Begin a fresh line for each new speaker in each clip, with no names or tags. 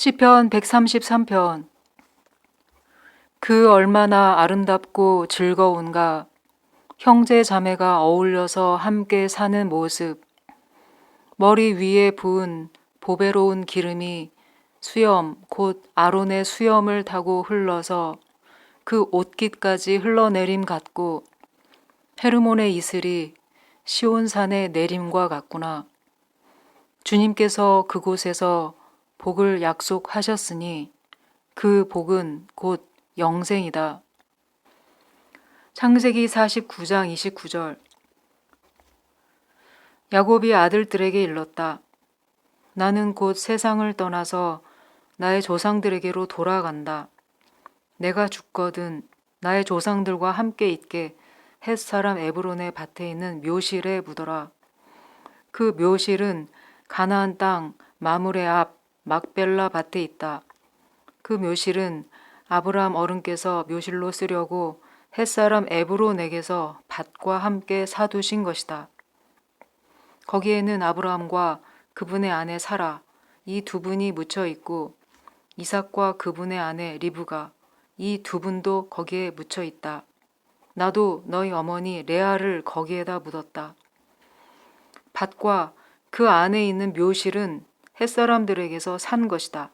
시편 133편. 그 얼마나 아름답고 즐거운가. 형제 자매가 어울려서 함께 사는 모습. 머리 위에 부은 보배로운 기름이 수염 곧 아론의 수염을 타고 흘러서 그 옷깃까지 흘러내림 같고 헤르몬의 이슬이 시온산의 내림과 같구나. 주님께서 그곳에서 복을 약속하셨으니 그 복은 곧 영생이다. 창세기 49장 29절 야곱이 아들들에게 일렀다. 나는 곧 세상을 떠나서 나의 조상들에게로 돌아간다. 내가 죽거든 나의 조상들과 함께 있게 햇사람 에브론의 밭에 있는 묘실에 묻어라. 그 묘실은 가나안 땅 마물의 앞 막벨라 밭에 있다. 그 묘실은 아브라함 어른께서 묘실로 쓰려고 햇사람 에브론에게서 밭과 함께 사두신 것이다. 거기에는 아브라함과 그분의 아내 사라 이 두 분이 묻혀 있고 이삭과 그분의 아내 리브가 이 두 분도 거기에 묻혀 있다. 나도 너희 어머니 레아를 거기에다 묻었다. 밭과 그 안에 있는 묘실은 햇사람들에게서 산 것이다.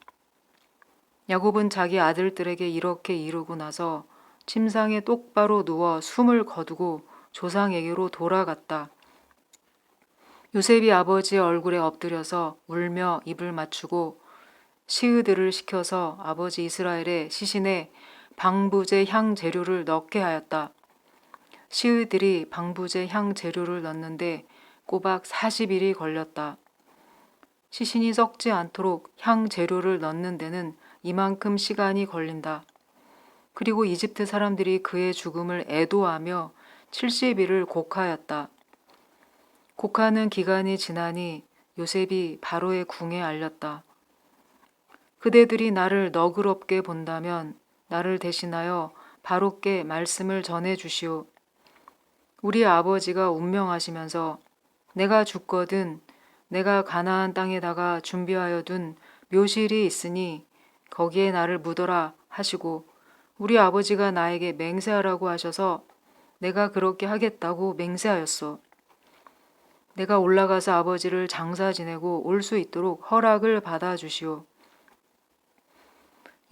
야곱은 자기 아들들에게 이렇게 이루고 나서 침상에 똑바로 누워 숨을 거두고 조상에게로 돌아갔다. 요셉이 아버지의 얼굴에 엎드려서 울며 입을 맞추고 시으들을 시켜서 아버지 이스라엘의 시신에 방부제 향 재료를 넣게 하였다. 시으들이 방부제 향 재료를 넣는데 꼬박 40일이 걸렸다. 시신이 썩지 않도록 향 재료를 넣는 데는 이만큼 시간이 걸린다. 그리고 이집트 사람들이 그의 죽음을 애도하며 70일을 곡하였다. 곡하는 기간이 지나니 요셉이 바로의 궁에 알렸다. 그대들이 나를 너그럽게 본다면 나를 대신하여 바로께 말씀을 전해 주시오. 우리 아버지가 운명하시면서 내가 죽거든 내가 가나안 땅에다가 준비하여 둔 묘실이 있으니 거기에 나를 묻어라 하시고 우리 아버지가 나에게 맹세하라고 하셔서 내가 그렇게 하겠다고 맹세하였소. 내가 올라가서 아버지를 장사 지내고 올 수 있도록 허락을 받아 주시오.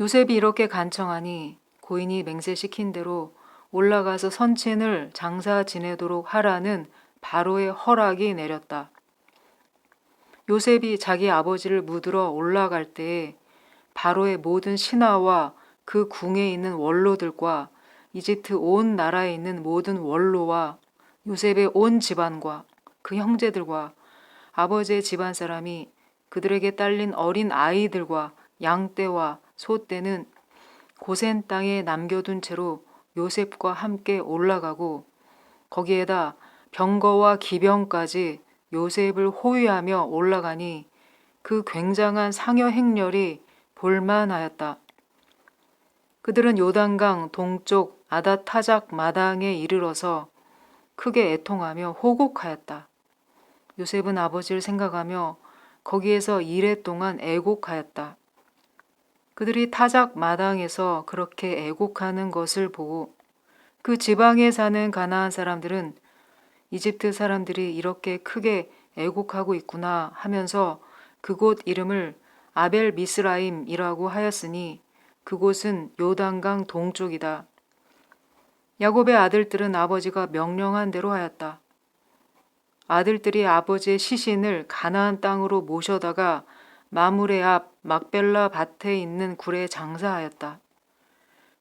요셉이 이렇게 간청하니 고인이 맹세시킨 대로 올라가서 선친을 장사 지내도록 하라는 바로의 허락이 내렸다. 요셉이 자기 아버지를 묻으러 올라갈 때에 바로의 모든 신하와 그 궁에 있는 원로들과 이집트 온 나라에 있는 모든 원로와 요셉의 온 집안과 그 형제들과 아버지의 집안 사람이 그들에게 딸린 어린 아이들과 양떼와 소떼는 고센 땅에 남겨둔 채로 요셉과 함께 올라가고 거기에다 병거와 기병까지 요셉을 호위하며 올라가니 그 굉장한 상여 행렬이 볼만하였다. 그들은 요단강 동쪽 아다타작 마당에 이르러서 크게 애통하며 호곡하였다. 요셉은 아버지를 생각하며 거기에서 이래 동안 애곡하였다. 그들이 타작 마당에서 그렇게 애곡하는 것을 보고 그 지방에 사는 가나안 사람들은 이집트 사람들이 이렇게 크게 애곡하고 있구나 하면서 그곳 이름을 아벨 미스라임이라고 하였으니 그곳은 요단강 동쪽이다. 야곱의 아들들은 아버지가 명령한 대로 하였다. 아들들이 아버지의 시신을 가나안 땅으로 모셔다가 마물의 앞 막벨라 밭에 있는 굴에 장사하였다.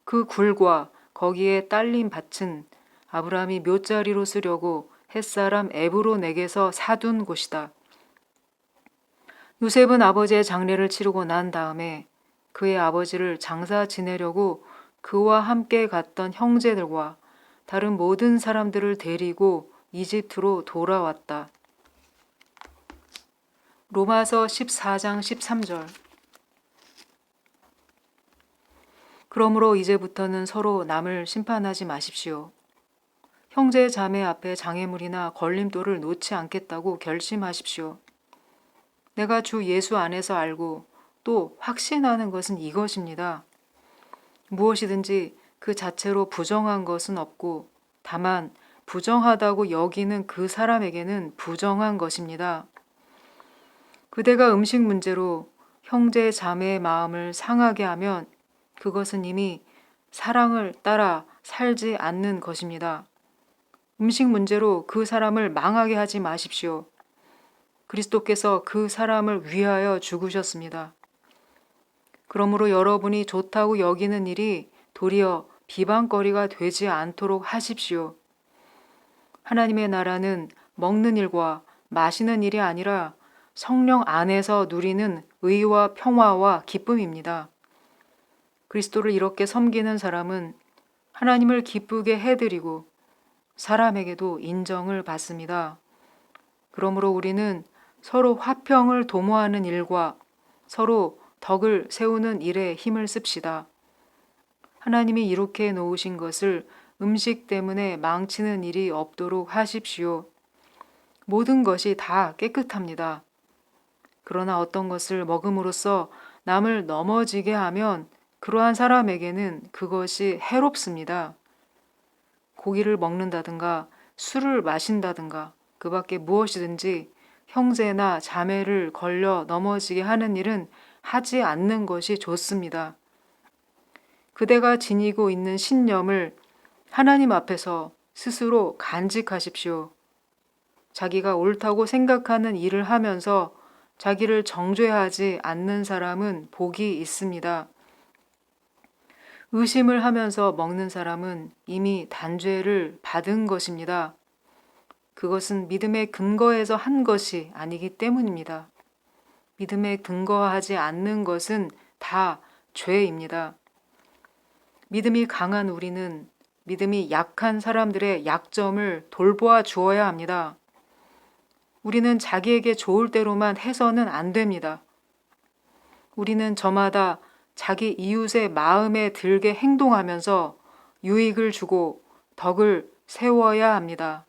그 굴과 거기에 딸린 밭은 아브라함이 묘자리로 쓰려고 햇사람 에브론에게서 사둔 곳이다. 요셉은 아버지의 장례를 치르고 난 다음에 그의 아버지를 장사 지내려고 그와 함께 갔던 형제들과 다른 모든 사람들을 데리고 이집트로 돌아왔다. 로마서 14장 13절 그러므로 이제부터는 서로 남을 심판하지 마십시오. 형제 자매 앞에 장애물이나 걸림돌을 놓지 않겠다고 결심하십시오. 내가 주 예수 안에서 알고 또 확신하는 것은 이것입니다. 무엇이든지 그 자체로 부정한 것은 없고 다만 부정하다고 여기는 그 사람에게는 부정한 것입니다. 그대가 음식 문제로 형제 자매의 마음을 상하게 하면 그것은 이미 사랑을 따라 살지 않는 것입니다. 음식 문제로 그 사람을 망하게 하지 마십시오. 그리스도께서 그 사람을 위하여 죽으셨습니다. 그러므로 여러분이 좋다고 여기는 일이 도리어 비방거리가 되지 않도록 하십시오. 하나님의 나라는 먹는 일과 마시는 일이 아니라 성령 안에서 누리는 의와 평화와 기쁨입니다. 그리스도를 이렇게 섬기는 사람은 하나님을 기쁘게 해드리고 사람에게도 인정을 받습니다. 그러므로 우리는 서로 화평을 도모하는 일과 서로 덕을 세우는 일에 힘을 씁시다. 하나님이 이렇게 놓으신 것을 음식 때문에 망치는 일이 없도록 하십시오. 모든 것이 다 깨끗합니다. 그러나 어떤 것을 먹음으로써 남을 넘어지게 하면 그러한 사람에게는 그것이 해롭습니다. 고기를 먹는다든가 술을 마신다든가 그 밖에 무엇이든지 형제나 자매를 걸려 넘어지게 하는 일은 하지 않는 것이 좋습니다. 그대가 지니고 있는 신념을 하나님 앞에서 스스로 간직하십시오. 자기가 옳다고 생각하는 일을 하면서 자기를 정죄하지 않는 사람은 복이 있습니다. 의심을 하면서 먹는 사람은 이미 단죄를 받은 것입니다. 그것은 믿음의 근거에서 한 것이 아니기 때문입니다. 믿음에 근거하지 않는 것은 다 죄입니다. 믿음이 강한 우리는 믿음이 약한 사람들의 약점을 돌보아 주어야 합니다. 우리는 자기에게 좋을 대로만 해서는 안 됩니다. 우리는 저마다 자기 이웃의 마음에 들게 행동하면서 유익을 주고 덕을 세워야 합니다.